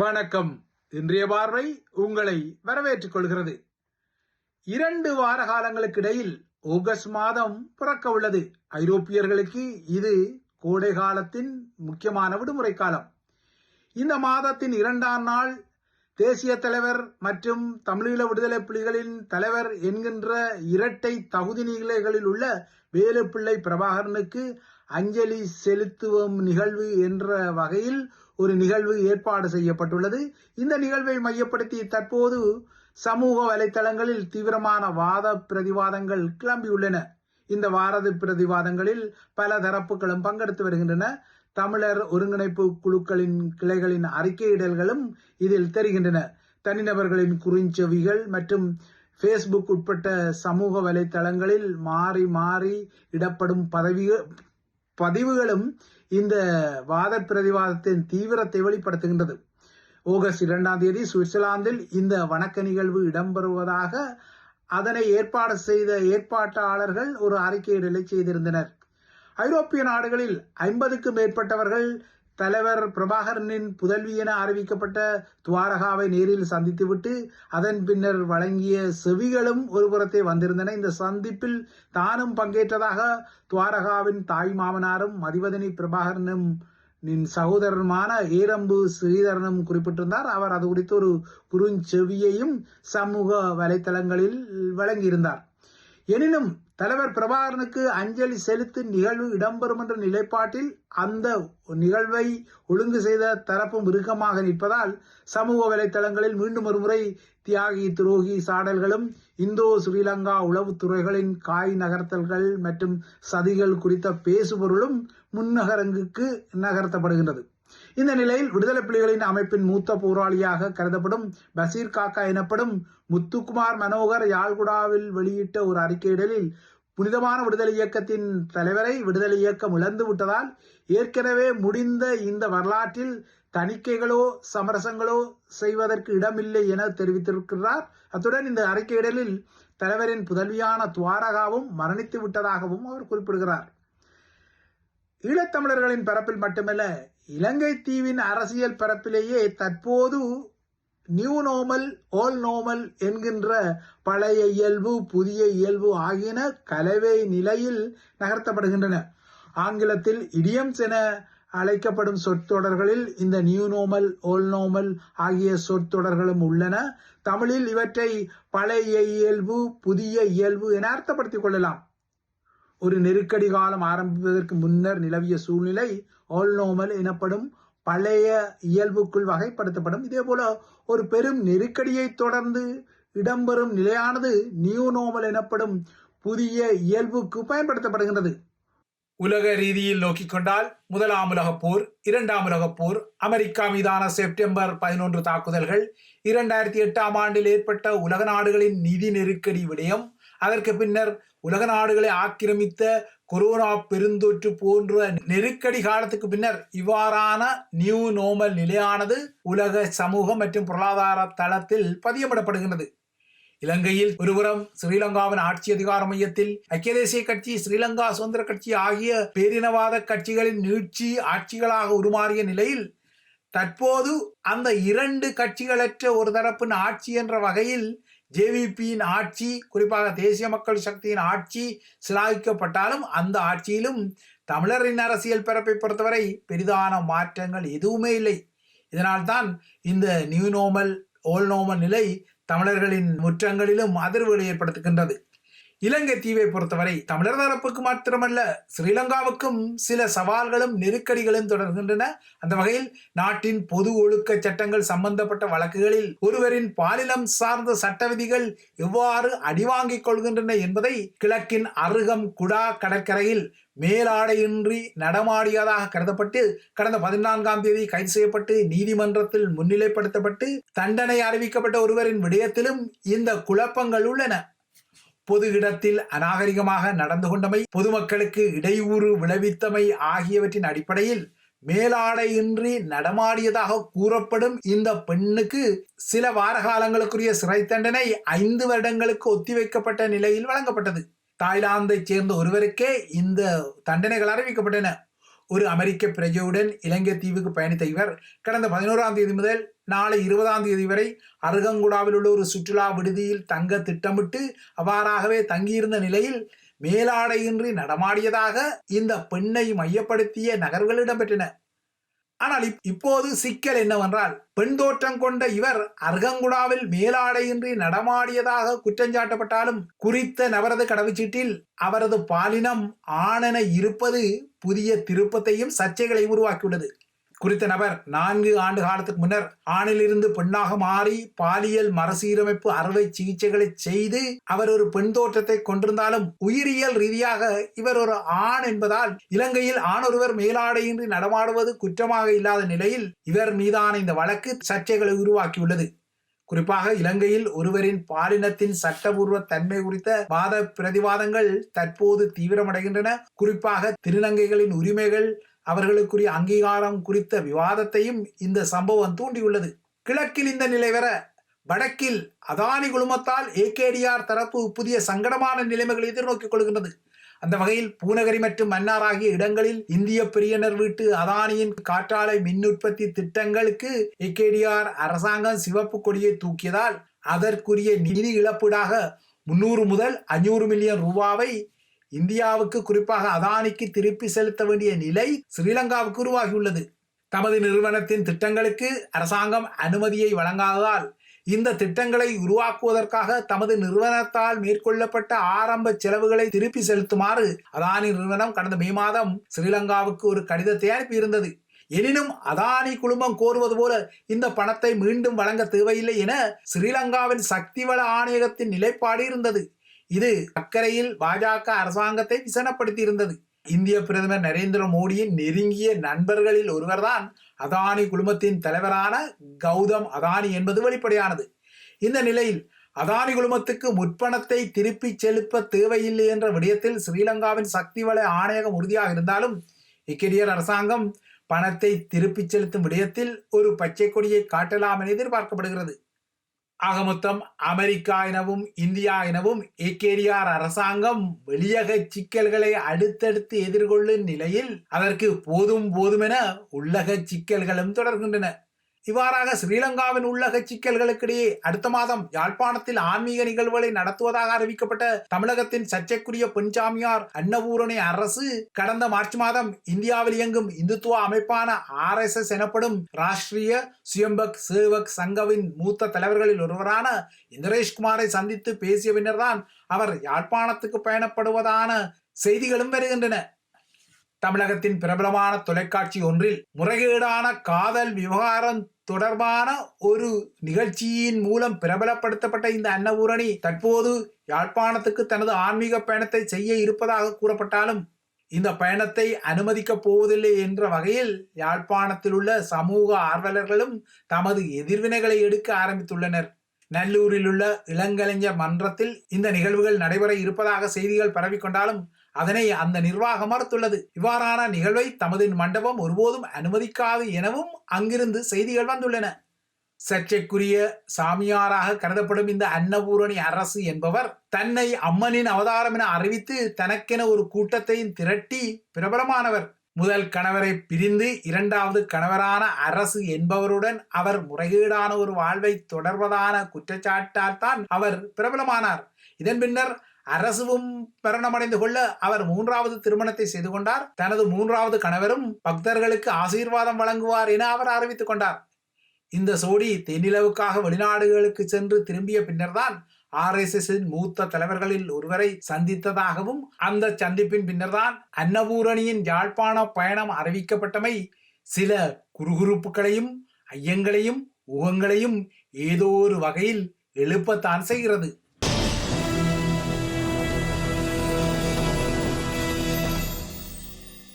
வணக்கம். இன்றைய பார்வை உங்களை வரவேற்றுக் கொள்கிறது. இரண்டு வார காலங்களுக்கு இடையில் ஆகஸ்ட் மாதம் பிறக்க உள்ளது. ஐரோப்பியர்களுக்கு இது கோடை காலத்தின் முக்கியமான விடுமுறை காலம். இந்த மாதத்தின் இரண்டாம் நாள் தேசிய தலைவர் மற்றும் தமிழீழ விடுதலை புலிகளின் தலைவர் என்கின்ற இரட்டை தகுதி நிலைகளில் உள்ள வேலுப்பிள்ளை பிரபாகரனுக்கு அஞ்சலி செலுத்துவோம் நிகழ்வு என்ற வகையில் ஒரு நிகழ்வு ஏற்பாடு செய்யப்பட்டுள்ளது. இந்த நிகழ்வை மையப்படுத்தி தற்போது சமூக வலைத்தளங்களில் தீவிரமான வாத பிரதிவாதங்கள் கிளம்பியுள்ளன. இந்த வாரது பிரதிவாதங்களில் பல தரப்புகளும் பங்கெடுத்து வருகின்றன. தமிழர் ஒருங்கிணைப்பு குழுக்களின் கிளைகளின் அறிக்கையிடல்களும் இதில் தெரிகின்றன. தனிநபர்களின் குறுஞ்செவிகள் மற்றும் ஃபேஸ்புக் உட்பட்ட சமூக வலைத்தளங்களில் மாறி மாறி இடப்படும் பதவி பதிவுகளும் இந்த வாத பிரதிவாதத்தின் தீவிரத்தை வெளிப்படுத்துகின்றது. ஆகஸ்ட் இரண்டாம் தேதி சுவிட்சர்லாந்தில் இந்த வணக்க நிகழ்வு இடம்பெறுவதாக அதனை ஏற்பாடு செய்த ஏற்பாட்டாளர்கள் ஒரு அறிக்கையிடலை செய்திருந்தனர். ஐரோப்பிய நாடுகளில் ஐம்பதுக்கும் மேற்பட்டவர்கள் தலைவர் பிரபாகரனின் புதல்வி என அறிவிக்கப்பட்ட துவாரகாவை நேரில் சந்தித்துவிட்டு அதன் பின்னர் வழங்கிய செவிகளும் ஒருபுறத்தை வந்திருந்தன. இந்த சந்திப்பில் தானும் பங்கேற்றதாக துவாரகாவின் தாய் மாமனாரும் மதிவதனி பிரபாகரனும் நின் ஈரம்பு ஸ்ரீதரனும் குறிப்பிட்டிருந்தார். அவர் அது குறித்து ஒரு குறுஞ்செவியையும் சமூக வலைத்தளங்களில் வழங்கியிருந்தார். எனினும் தலைவர் பிரபாகரனுக்கு அஞ்சலி செலுத்தும் நிகழ்வு இடம்பெறும் என்ற நிலைப்பாட்டில் அந்த நிகழ்வை ஒழுங்கு செய்த தரப்பும் இறுக்கமாக நிற்பதால் சமூக வலைத்தளங்களில் மீண்டும் ஒருமுறை தியாகி துரோகி சாடல்களும் இந்தோ ஸ்ரீலங்கா உளவுத்துறைகளின் காய் நகர்த்தல்கள் மற்றும் சதிகள் குறித்த பேசுபொருளும் முன்னகரங்குக்கு நகர்த்தப்படுகின்றது. இந்த நிலையில் விடுதலை புலிகளின் அமைப்பின் மூத்த போராளியாக கருதப்படும் பசீர் காக்கா எனப்படும் முத்துக்குமார் மனோகர் யாழ்குடாவில் வெளியிட்ட ஒரு அறிக்கையிடலில் புனிதமான விடுதலை இயக்கத்தின் தலைவரை விடுதலை இயக்கம் இழந்து விட்டதால் ஏற்கனவே முடிந்த இந்த வரலாற்றில் தணிக்கைகளோ சமரசங்களோ செய்வதற்கு இடமில்லை என தெரிவித்திருக்கிறார். அத்துடன் இந்த அறிக்கையிடலில் தலைவரின் புதல்வியான துவாரகாவும் மரணித்து விட்டதாகவும் அவர் குறிப்பிடுகிறார். ஈழத்தமிழர்களின் பரப்பில் மட்டுமல்ல இலங்கை தீவின் அரசியல் பரப்பிலேயே தற்போது நியூ நோமல் ஓல் நோமல் என்கின்ற பழைய இயல்பு புதிய இயல்பு ஆகியன கலவை நிலையில் நகர்த்தப்படுகின்றன. ஆங்கிலத்தில் இடியம்ஸ் என அழைக்கப்படும் சொற்றொடர்களில் இந்த நியூ நோமல் ஓல் நோமல் ஆகிய சொற்றொடர்களும் உள்ளன. தமிழில் இவற்றை பழைய இயல்பு புதிய இயல்பு என அர்த்தப்படுத்திக் கொள்ளலாம். ஒரு நெருக்கடி காலம் ஆரம்பிப்பதற்கு முன்னர் நிலவிய சூழ்நிலை ஆல்நோமல் எனப்படும் பழைய இயல்புக்குள் வகைப்படுத்தப்படும். இதே போல ஒரு பெரும் நெருக்கடியை தொடர்ந்து இடம்பெறும் நிலையானது நியூ நோமல் எனப்படும் புதிய இயல்புக்கு பயன்படுத்தப்படுகின்றது. உலக ரீதியில் நோக்கிக் கொண்டால் முதலாம் உலகப் போர் இரண்டாம் உலகப் போர் அமெரிக்கா மீதான செப்டம்பர் பதினொன்று தாக்குதல்கள் இரண்டாயிரத்தி எட்டாம் ஆண்டில் ஏற்பட்ட உலக நாடுகளின் நிதி நெருக்கடி விடயம் அதற்கு பின்னர் உலக நாடுகளை ஆக்கிரமித்த கொரோனா பெருந்தொற்று போன்ற நெருக்கடி காலத்துக்கு பின்னர் இவ்வாறான நியூ நோமல் நிலையானது உலக சமூகம் மற்றும் பொருளாதார தளத்தில் பதியப்படப்படுகின்றது இலங்கையில் ஒருபுறம் ஸ்ரீலங்காவின் ஆட்சி அதிகார மையத்தில் ஐக்கிய தேசிய கட்சி ஸ்ரீலங்கா சுதந்திர கட்சி ஆகிய பேரினவாத கட்சிகளின் நீட்சி ஆட்சிகளாக உருமாறிய நிலையில் தற்போது அந்த இரண்டு கட்சிகளற்ற ஒரு தரப்பின் ஆட்சி என்ற வகையில் ஜேவிபியின் ஆட்சி குறிப்பாக தேசிய மக்கள் சக்தியின் ஆட்சி சிலாகிக்கப்பட்டாலும் அந்த ஆட்சியிலும் தமிழரின் அரசியல் பிறப்பை பொறுத்தவரை பெரிதான மாற்றங்கள் எதுவுமே இல்லை. இதனால்தான் இந்த நியூ நோமல் ஓல் நோமல் நிலை தமிழர்களின் முற்றங்களிலும் அதிர்வுகளை ஏற்படுத்துகின்றது. இலங்கை தீவை பொறுத்தவரை தமிழர் தரப்புக்கு மாத்திரமல்ல ஸ்ரீலங்காவுக்கும் சில சவால்களும் நெருக்கடிகளும் தொடர்கின்றன. அந்த வகையில் நாட்டின் பொது ஒழுக்க சட்டங்கள் சம்பந்தப்பட்ட வழக்குகளில் ஒருவரின் பாலினம் சார்ந்த சட்ட விதிகள் எவ்வாறு அடிவாங்கிக் கொள்கின்றன என்பதை கிழக்கின் அருகம் குடா கடற்கரையில் மேலாடையின்றி நடமாடியதாக கருதப்பட்டு கடந்த பதினான்காம் தேதி கைது செய்யப்பட்டு நீதிமன்றத்தில் முன்னிலைப்படுத்தப்பட்டு தண்டனை அறிவிக்கப்பட்ட ஒருவரின் விடயத்திலும் இந்த குழப்பங்கள் உள்ளன. பொது இடத்தில் அநாகரிகமாக நடந்து கொண்டமை பொதுமக்களுக்கு இடையூறு விளைவித்தமை ஆகியவற்றின் அடிப்படையில் மேலாடையின்றி நடமாடியதாக கூறப்படும் இந்த பெண்ணுக்கு சில வார காலங்களுக்குரிய சிறை தண்டனை ஐந்து வருடங்களுக்கு ஒத்திவைக்கப்பட்ட நிலையில் வழங்கப்பட்டது. தாய்லாந்தைச் சேர்ந்த ஒருவருக்கே இந்த தண்டனைகள் அறிவிக்கப்பட்டன. ஒரு அமெரிக்க பிரஜையுடன் இலங்கை தீவுக்கு பயணித்த இவர் கடந்த பதினோராம் தேதி முதல் நாளை இருபதாம் தேதி வரை அருகங்குடாவில் உள்ள ஒரு சுற்றுலா விடுதியில் தங்க திட்டமிட்டு அவ்வாறாகவே தங்கியிருந்த நிலையில் மேலாடையின்றி நடமாடியதாக இந்த பெண்ணை மையப்படுத்திய நகர்வுகள் இடம்பெற்றன. ஆனால் இப்- இப்போது சிக்கல் என்னவென்றால் பெண் தோற்றம் கொண்ட இவர் அர்கங்குடாவில் மேலாடையின்றி நடமாடியதாக குற்றஞ்சாட்டப்பட்டாலும் குறித்த நபரது கடவுச்சீட்டில் அவரது பாலினம் ஆணென இருப்பது புதிய திருப்பத்தையும் சர்ச்சைகளை உருவாக்கியுள்ளது. குறித்த நபர் நான்கு ஆண்டு காலத்துக்கு முன்னர் ஆணிலிருந்து பெண்ணாக மாறி பாலியல் மறுசீரமைப்பு அறுவை சிகிச்சைகளை செய்து அவர் ஒரு பெண் தோற்றத்தை கொண்டிருந்தாலும் உயிரியல் ரீதியாக இவர் ஒரு ஆண் என்பதால் இலங்கையில் ஆணொருவர் மேலாடையின்றி நடமாடுவது குற்றமாக இல்லாத நிலையில் இவர் மீதான இந்த வழக்கு சர்ச்சைகளை உருவாக்கியுள்ளது. குறிப்பாக இலங்கையில் ஒருவரின் பாலினத்தின் சட்டபூர்வ தன்மை குறித்த வாத பிரதிவாதங்கள் தற்போது தீவிரமடைகின்றன. குறிப்பாக திருநங்கைகளின் உரிமைகள் அவர்களுக்குரிய அங்கீகாரம் குறித்த விவாதத்தையும் இந்த சம்பவம் தூண்டியுள்ளது. கிழக்கில் இந்த நிலை வர வடக்கில் அதானி குழுமத்தால் ஏகேடிஆர் தரப்பு புதிய சங்கடமான நிலைமைகளை எதிர்நோக்கிக் கொள்கின்றது. அந்த வகையில் பூநகரி மற்றும் மன்னார் ஆகிய இடங்களில் இந்திய பெரியனர் வீட்டு அதானியின் காற்றாலை மின் உற்பத்தி திட்டங்களுக்கு ஏகேடிஆர் அரசாங்கம் சிவப்பு கொடியை தூக்கியதால் அதற்குரிய நிதி இழப்பீடாக முன்னூறு முதல் அஞ்சூறு மில்லியன் ரூபாவை இந்தியாவுக்கு குறிப்பாக அதானிக்கு திருப்பி செலுத்த வேண்டிய நிலை ஸ்ரீலங்காவுக்கு உருவாகியுள்ளது. தமது நிறுவனத்தின் திட்டங்களுக்கு அரசாங்கம் அனுமதியை வழங்காததால் இந்த திட்டங்களை உருவாக்குவதற்காக தமது நிறுவனத்தால் மேற்கொள்ளப்பட்ட ஆரம்ப செலவுகளை திருப்பி செலுத்துமாறு அதானி நிறுவனம் கடந்த மே மாதம் ஸ்ரீலங்காவுக்கு ஒரு கடிதத்தை அனுப்பியிருந்தது. எனினும் அதானி குழுமம் கோருவது போல இந்த பணத்தை மீண்டும் வழங்க தேவையில்லை என ஸ்ரீலங்காவின் சக்திவள ஆணையகத்தின் நிலைப்பாடு இருந்தது. இது அக்கறையில் பாஜக அரசாங்கத்தை விசனப்படுத்தி இருந்தது இந்திய பிரதமர் நரேந்திர மோடியின் நெருங்கிய நண்பர்களில் ஒருவர்தான் அதானி குழுமத்தின் தலைவரான கௌதம் அதானி என்பது வெளிப்படையானது. இந்த நிலையில் அதானி குழுமத்துக்கு முற்பணத்தை திருப்பி செலுத்த தேவையில்லை என்ற விடயத்தில் ஸ்ரீலங்காவின் சக்தி வள ஆணையகம் உறுதியாக இருந்தாலும் இக்கெடியர் அரசாங்கம் பணத்தை திருப்பிச் செலுத்தும் விடயத்தில் ஒரு பச்சை கொடியை காட்டலாம் என எதிர்பார்க்கப்படுகிறது. ஆக மொத்தம் அமெரிக்கா எனவும் இந்தியா எனவும் ஏகேடிஆர் அரசாங்கம் வெளியக சிக்கல்களை அடுத்தடுத்து எதிர்கொள்ளும் நிலையில் அதற்கு போதும் போதுமென உள்ளக சிக்கல்களும் தொடர்கின்றன. இவ்வாறாக ஸ்ரீலங்காவின் உள்ளக சிக்கல்களுக்கிடையே அடுத்த மாதம் யாழ்ப்பாணத்தில் ஆன்மீக நிகழ்வுகளை நடத்துவதாக அறிவிக்கப்பட்ட தமிழகத்தின் சர்ச்சைக்குரிய பெண்சாமியார் அன்னபூரணி அரசு கடந்த மார்ச் மாதம் இந்தியாவில் இயங்கும் இந்துத்துவ அமைப்பான ஆர் எஸ் எஸ் எனப்படும் ராஷ்டிரிய சுயம்பக் சேவக் சங்கவின் மூத்த தலைவர்களில் ஒருவரான இந்திரேஷ்குமாரை சந்தித்து பேசிய பின்னர்தான் அவர் யாழ்ப்பாணத்துக்கு பயணப்படுவதான செய்திகளும் வருகின்றன. தமிழகத்தின் பிரபலமான தொலைக்காட்சி ஒன்றில் முறைகேடான காதல் விவகாரம் தொடர்பான ஒரு நிகழ்ச்சியின் மூலம் பிரபலப்படுத்தப்பட்ட இந்த அன்னபூரணி தற்போது யாழ்ப்பாணத்துக்கு தனது ஆன்மீக பயணத்தை செய்ய இருப்பதாக கூறப்பட்டாலும் இந்த பயணத்தை அனுமதிக்கப் போவதில்லை என்ற வகையில் யாழ்ப்பாணத்தில் உள்ள சமூக ஆர்வலர்களும் தமது எதிர்வினைகளை எடுக்க ஆரம்பித்துள்ளனர். நல்லூரில் உள்ள இளங்கலைஞர் மன்றத்தில் இந்த நிகழ்வுகள் நடைபெற இருப்பதாக செய்திகள் பரவிக்கொண்டாலும் அதனை அந்த நிர்வாகம் மறுத்துள்ளது. இவ்வாறான நிகழ்வை தமது மண்டபம் ஒருபோதும் அனுமதிக்காது எனவும் அங்கிருந்து செய்திகள் வந்துள்ளன. சர்ச்சைக்குரிய சாமியாராக கருதப்படும் இந்த அன்னபூரணி அரசு என்பவர் தன்னை அம்மனின் அவதாரம் என அறிவித்து தனக்கென ஒரு கூட்டத்தையும் திரட்டி பிரபலமானவர். முதல் கணவரை பிரிந்து இரண்டாவது கணவரான அரசு என்பவருடன் அவர் முறைகேடான ஒரு வாழ்வை தொடர்வதான குற்றச்சாட்டால் தான் அவர் பிரபலமானார். இதன் பின்னர் அரசுவும் மரணமடைந்து கொள்ள அவர் மூன்றாவது திருமணத்தை செய்து கொண்டார். தனது மூன்றாவது கணவரும் பக்தர்களுக்கு ஆசீர்வாதம் வழங்குவார் என அவர் அறிவித்துக் கொண்டார். இந்த சோடி தென்னிலவுக்காக வெளிநாடுகளுக்கு சென்று திரும்பிய பின்னர்தான் ஆர் எஸ் எஸ் மூத்த தலைவர்களில் ஒருவரை சந்தித்ததாகவும் அந்த சந்திப்பின் பின்னர்தான் அன்னபூரணியின் யாழ்ப்பாண பயணம் அறிவிக்கப்பட்டமை சில குறுகுறுப்புகளையும் ஐயங்களையும் ஊகங்களையும் ஏதோ ஒரு வகையில் எழுப்பத்தான் செய்கிறது.